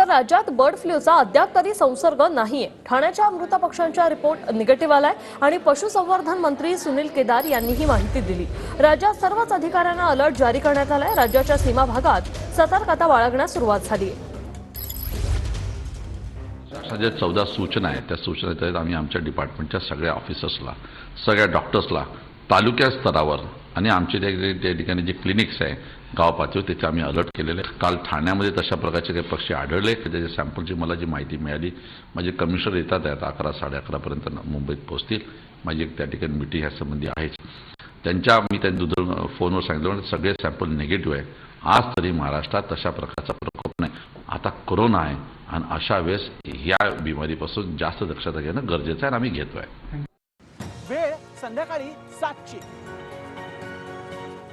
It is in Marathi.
तर राज्यात बर्ड फ्लूचा अद्याप तरी संसर्ग नाहीये. ठाण्याच्या मृत पक्षांच्या रिपोर्ट निगेटिव्ह आलाय आणि पशुसंवर्धन मंत्री सुनील केदार यांनी ही माहिती दिली. राज्यात सर्वच अधिकाऱ्यांना अलर्ट जारी करण्यात आलाय. राज्याच्या सीमा भागात सतर्कता बाळगण्यास सुरुवात झाली आहे. चौदा सूचना आहेत. त्या सूचना आम्ही आमच्या डिपार्टमेंटच्या सगळ्या ऑफिसर्सला सगळ्या डॉक्टर्सला तालुक्या स्तरावर आणि आमचे त्या ठिकाणी जे क्लिनिक्स आहे गाव पातळीवर त्याचे आम्ही अलर्ट केलेले. आहे. काल ठाण्यामध्ये तशा प्रकारचे काही पक्षी आढळले. त्याच्या सॅम्पलची मला जी माहिती मिळाली माझे कमिशनर येतात आहेत अकरा साडे अकरापर्यंत मुंबईत पोहोचतील. माझी एक त्या ठिकाणी मिटिंग ह्या संबंधी आहेच. त्यांच्या मी त्यांनी दुधळ फोनवर सांगितलं म्हणजे सगळे सॅम्पल निगेटिव्ह आहे. आज तरी महाराष्ट्रात तशा प्रकारचा प्रकोप नाही. आता कोरोना आहे आणि अशा वेळेस ह्या बिमारीपासून जास्त दक्षता घेणं गरजेचं आहे आणि आम्ही घेतो आहे वेळ संध्याकाळी सातची.